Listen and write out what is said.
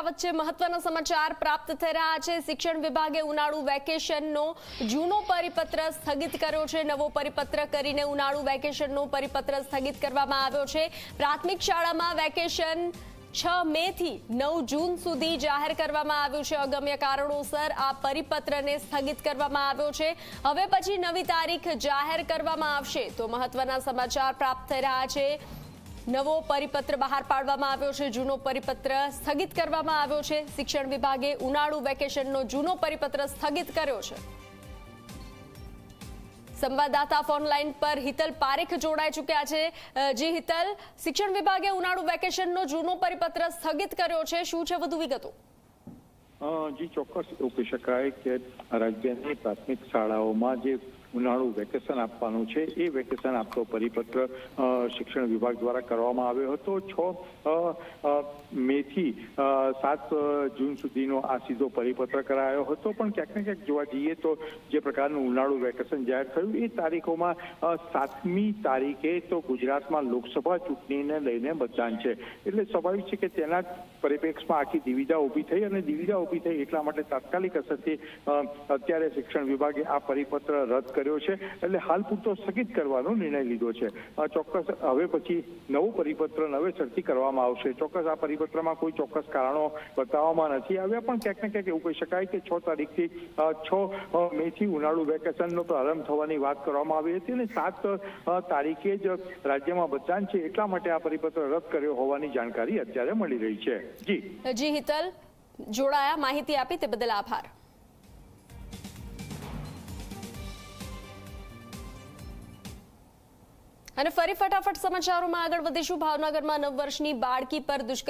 આ વચ્ચે મહત્વના સમાચાર પ્રાપ્ત થઈ રહ્યા છે. શિક્ષણ વિભાગે ઉનાળુ વેકેશનનો જૂનો પરિપત્ર સ્થગિત કર્યો છે. નવો પરિપત્ર કરીને ઉનાળુ વેકેશનનો પરિપત્ર સ્થગિત કરવામાં આવ્યો છે. પ્રાથમિક શાળામાં વેકેશન છ મે થી નવ જૂન સુધી જાહેર કરવામાં આવ્યું છે. અગમ્ય કારણોસર આ પરિપત્રને સ્થગિત કરવામાં આવ્યો છે. હવે પછી નવી તારીખ જાહેર કરવામાં આવશે. તો મહત્વના સમાચાર પ્રાપ્ત થઈ રહ્યા છે. નવો પરિપત્ર બહાર પાડવામાં આવ્યો છે. જૂનો પરિપત્ર સ્થગિત કરવામાં આવ્યો છે. શિક્ષણ વિભાગે ઉનાળુ વેકેશનનો જૂનો પરિપત્ર સ્થગિત કર્યો છે. સંવાદદાતા ફોનલાઈન પર હિતલ પારેખ જોડાઈ ચૂક્યા છે. જી હિતલ, શિક્ષણ વિભાગે ઉનાળુ વેકેશનનો જૂનો પરિપત્ર સ્થગિત કર્યો છે. શું છે વધુ વિગતો? જી, ચોક્કસ એવું શકાય કે રાજ્યની પ્રાથમિક શાળાઓમાં જે ઉનાળુ વેકેશન આપવાનું છે. એ વેકેશન આપતો પરિપત્ર શિક્ષણ વિભાગ દ્વારા કરવામાં આવ્યો હતો. છ મેથી સાત જૂન સુધીનો આ સીધો પરિપત્ર કરાયો હતો. પણ ક્યાંક ને ક્યાંક જોવા જઈએ તો જે પ્રકારનું ઉનાળુ વેકેશન જાહેર થયું, એ તારીખોમાં સાતમી તારીખે તો ગુજરાતમાં લોકસભા ચૂંટણીને લઈને મતદાન છે. એટલે સ્વાભાવિક છે કે તેના પરિપ્રેક્ષમાં આખી દિવિધા ઊભી થઈ અને દિવિધા ઊભી થઈ એટલા માટે તાત્કાલિક અસરથી અત્યારે શિક્ષણ વિભાગે આ પરિપત્ર રદ કર્યો છે એટલે હાલ પૂરતો સ્થગિત કરવાનો નિર્ણય લીધો છે. આ ચોક્કસ હવે પછી નવું પરિપત્ર નવેસરથી કરવામાં આવશે. ચોક્કસ આ પરિપત્રમાં કોઈ ચોક્કસ કારણો બતાવવામાં નથી આવ્યા, પણ ક્યાંક ને ક્યાંક એવું કહી શકાય કે છ તારીખથી છ મે મેથી ઉનાળુ વેકેશનનો પ્રારંભ થવાની વાત કરવામાં આવી હતી અને સાત તારીખે જ રાજ્યમાં મતદાન છે એટલા માટે આ પરિપત્ર રદ કર્યો હોવાની જાણકારી અત્યારે મળી રહી છે. જી. જી, હિતલ, જોડાયા, માહિતી આપી તે બદલ આભાર. અને ફરી ફટાફટ સમાચારોમાં આગળ વધીશું. ભાવનગરમાં નવ વર્ષની બાળકી પર દુષ્કર્મ